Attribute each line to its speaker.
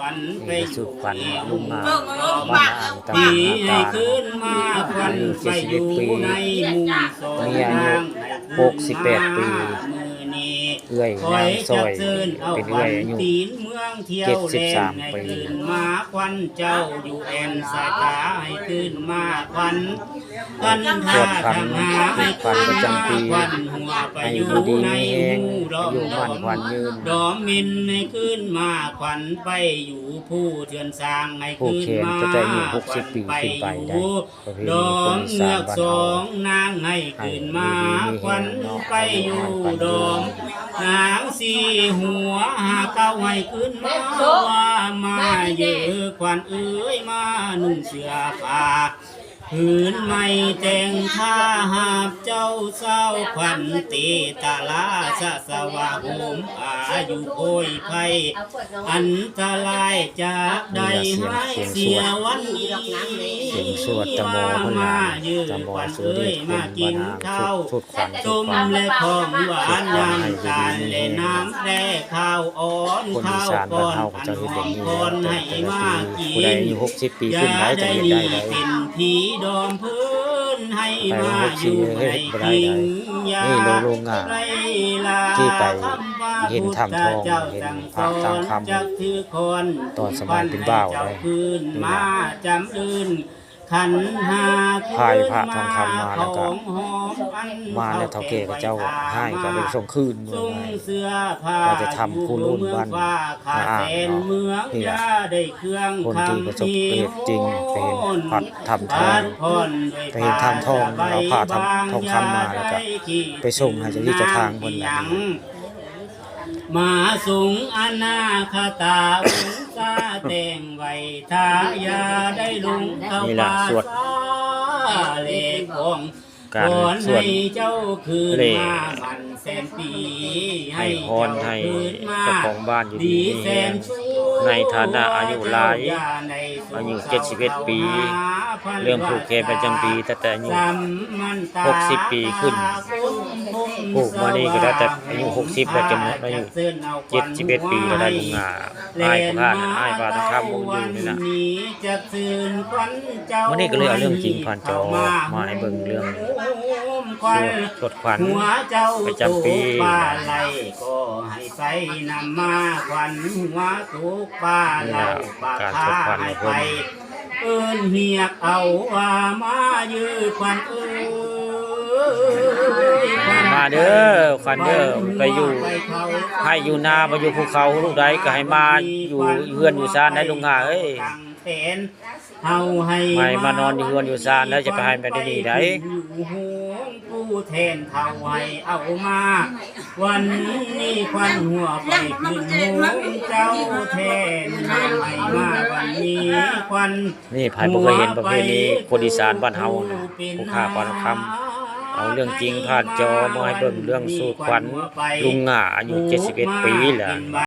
Speaker 1: ขวัญไป
Speaker 2: นี่สุดขวัญลุงมา
Speaker 1: บ้า
Speaker 2: บ้านนอ่างตำ
Speaker 1: ปี
Speaker 2: บล
Speaker 1: ให้
Speaker 2: ตา
Speaker 1: ขึ้นมาขวัญไปอยู่ในหมู่สอง
Speaker 2: มีอายุ
Speaker 1: ทาง
Speaker 2: หกสิบแปดปี
Speaker 1: มือนี้
Speaker 2: เอื้อย
Speaker 1: คอนา
Speaker 2: ยงซ
Speaker 1: จั
Speaker 2: อย
Speaker 1: เชิญเอา
Speaker 2: เป็น
Speaker 1: ขวั
Speaker 2: เอื้อย
Speaker 1: ญ
Speaker 2: อายุ
Speaker 1: ตีนเมืองเที่ยว
Speaker 2: เจ็ดสิบ
Speaker 1: แล
Speaker 2: สาม
Speaker 1: นให้
Speaker 2: ปี
Speaker 1: ขึ้นมาขวัญเจ้าอยู่แอนสายตาให้ขึ้นมาขวัญกัน
Speaker 2: ตรวจขวัญ
Speaker 1: ทางหาให้
Speaker 2: ขวัญประจำปี
Speaker 1: ขวัญหัวไป
Speaker 2: ให้
Speaker 1: อยู่
Speaker 2: อยู่ดี
Speaker 1: ใน
Speaker 2: มีแฮง
Speaker 1: หมู่ดอ
Speaker 2: อยู่
Speaker 1: ม
Speaker 2: มั่นขวัญยืน
Speaker 1: ดอมมินให้ขึ้นมาขวัญไปอยู่ผู้เทือนสร้างให้
Speaker 2: ผู้
Speaker 1: ขึ้น
Speaker 2: เขียน
Speaker 1: มา
Speaker 2: ก็จะอายุ60ปีขึ้นไปได้ประเพณี
Speaker 1: ดอ
Speaker 2: คน
Speaker 1: ม
Speaker 2: อี
Speaker 1: เงื
Speaker 2: สา
Speaker 1: อนก
Speaker 2: บ้าน
Speaker 1: สอ
Speaker 2: เฮา
Speaker 1: งนางให้ขึ้นมาขวัญไปอยู่ดอมนางสี่หัวหาเก้าให้ขึ้นมาว่ามาเยอะขวัญเอ้ยมานุ่งเสื้อผ้า ผืนไม่แต่งท่าหาบเจ้าเศร้าขวัญตีตาลาชะสวะโหมอายุโอยไพอันตรายจากใดให้เสียวันนี้
Speaker 2: เสียงสวดตะโมคนลา
Speaker 1: เยือ
Speaker 2: ตะโม
Speaker 1: ขวัญ
Speaker 2: สุ
Speaker 1: เอ้
Speaker 2: ริ
Speaker 1: ย
Speaker 2: คุ
Speaker 1: มากิ
Speaker 2: บ้าน
Speaker 1: น
Speaker 2: อ่าง
Speaker 1: ข้าว
Speaker 2: สุดขวัญสุ
Speaker 1: ต้
Speaker 2: ด
Speaker 1: ม
Speaker 2: ขวัญ
Speaker 1: และของหวานน้ำตาลและน้ำแร่ข้าวอ่อนข้าว
Speaker 2: สาน
Speaker 1: ก่
Speaker 2: บ้า
Speaker 1: อนน
Speaker 2: เฮาก็
Speaker 1: อันหอม
Speaker 2: นี้
Speaker 1: ก่อนให้
Speaker 2: แต่ละปีผู้ใด
Speaker 1: มากิน
Speaker 2: อายุ60ปีขึ้นไปจะเฮ็ดได้ได้
Speaker 1: เป็นผีดอมพื้นให้
Speaker 2: ไป
Speaker 1: มา
Speaker 2: หก
Speaker 1: อ
Speaker 2: สี่
Speaker 1: ยู่
Speaker 2: เฮ็
Speaker 1: ใน
Speaker 2: ดบ่ได้
Speaker 1: กิ
Speaker 2: ได้
Speaker 1: งยา
Speaker 2: นี่โลโลงา
Speaker 1: ไรลา
Speaker 2: ที่ไป
Speaker 1: คำว่า
Speaker 2: เห็นถ้ำทอง
Speaker 1: พุทธเจ้า
Speaker 2: เห็น
Speaker 1: สั่ง
Speaker 2: พระ
Speaker 1: สอน
Speaker 2: ทางคำ
Speaker 1: จักถือคน
Speaker 2: ตอนสมัยเป็นบ่าว
Speaker 1: เจ้า
Speaker 2: เลย
Speaker 1: คืน
Speaker 2: นี่
Speaker 1: มา
Speaker 2: ล่ะ
Speaker 1: จำอื่น ขันหา
Speaker 2: พายพระทองคำมาแล้วก็
Speaker 1: ของหอมอัน
Speaker 2: มาแล้วเฒ่าแก่กับเจ้าให้ก็ไปส่งคืนเมือ
Speaker 1: ทรงง
Speaker 2: ไง
Speaker 1: เสื้อผ้า
Speaker 2: ก็จะทำผู้รุ่นบ้าน
Speaker 1: ฟ้าขาแสนเมือง
Speaker 2: นี่แหละ
Speaker 1: ยาได้เครื่อง
Speaker 2: คนที่ประสบเหตุจริงไปเห็นพัดทำทองไปเห็นทำทองเอาผ้าทำทองคำมาแล้วก็ไปส่งให้เจ้าที่เจ้าทางเพิ่นน่ะ
Speaker 1: มาสูงอนาคตาอุงสาแต่งไว้ทายาได้ลุงเข้า
Speaker 2: นี่ล่ะ
Speaker 1: ป่า
Speaker 2: สวด
Speaker 1: ฟ้าเลขของ
Speaker 2: การ
Speaker 1: ขอน
Speaker 2: สวด
Speaker 1: ให้เจ้าคืน
Speaker 2: เลข
Speaker 1: มามันแสนปี
Speaker 2: ให้พรให้เจ้าของบ้านอยู่ดี
Speaker 1: แสนชั่ว
Speaker 2: ในฐานะอายุหลาย
Speaker 1: เจ้ในสุข
Speaker 2: อายุ
Speaker 1: เศร้า
Speaker 2: 71ปี
Speaker 1: พัน
Speaker 2: เรื่องผูกแขนประจำปีตั้งแต่อายุ
Speaker 1: สัมมันตา
Speaker 2: 60 ปีขึ้น ผูกมานี่ก็ได้แต่อายุ60แล้วจนหมดอายุ71ปีแล้วได้ลุงงาอ้ายพระธาตุน่ะอ้ายพระธาตุคำวงอยู่นี่น่ะวันนี้ก็เลยเอาเรื่องจริงผ่านจอมาให้เบิ่งเรื่อง
Speaker 1: ควัน
Speaker 2: สวดขวัญ
Speaker 1: หัวเจ้า
Speaker 2: ประจำปี
Speaker 1: ตุกปลาไหลก็ให้ใส่นำมาควันหัวตุกปลาเหล่าปลา
Speaker 2: การ
Speaker 1: คา
Speaker 2: สวดขวัญ
Speaker 1: ให้
Speaker 2: ของ
Speaker 1: ไป
Speaker 2: เพิ่น
Speaker 1: เอิ้นเหียกเอาว่ามายือควันเอ้ยควัน
Speaker 2: มาเด้อขวัญเด้อไปอยู่ ให้อยู่นาไปอยู่ภูเขาลูกใดก็ให้มาอยู่เฮือนอยู่ซานได้ลุงงาเอ้ย
Speaker 1: ตั้งแสนเฮาให้
Speaker 2: ไม่มานอนอยู่เฮือนอยู่ซานแล้วจะไปให้ไปได้ดีได้
Speaker 1: อยู่โหงผู้แทนเท่าให้เอามา วันนี้ควันหัวไปขึ้นโหงเจ้าแทนให้มาวันนี้ควัน
Speaker 2: นี่ภายบ่เคยเห็นประเพณีคนอีสานบ้านเฮานะผู้ค้าปานคำ เอาเรื่องจริงผ่านจอมาให้เบิ่งเรื่องสู้ขวัญลุงหง่าอายุ71 ปีแหละ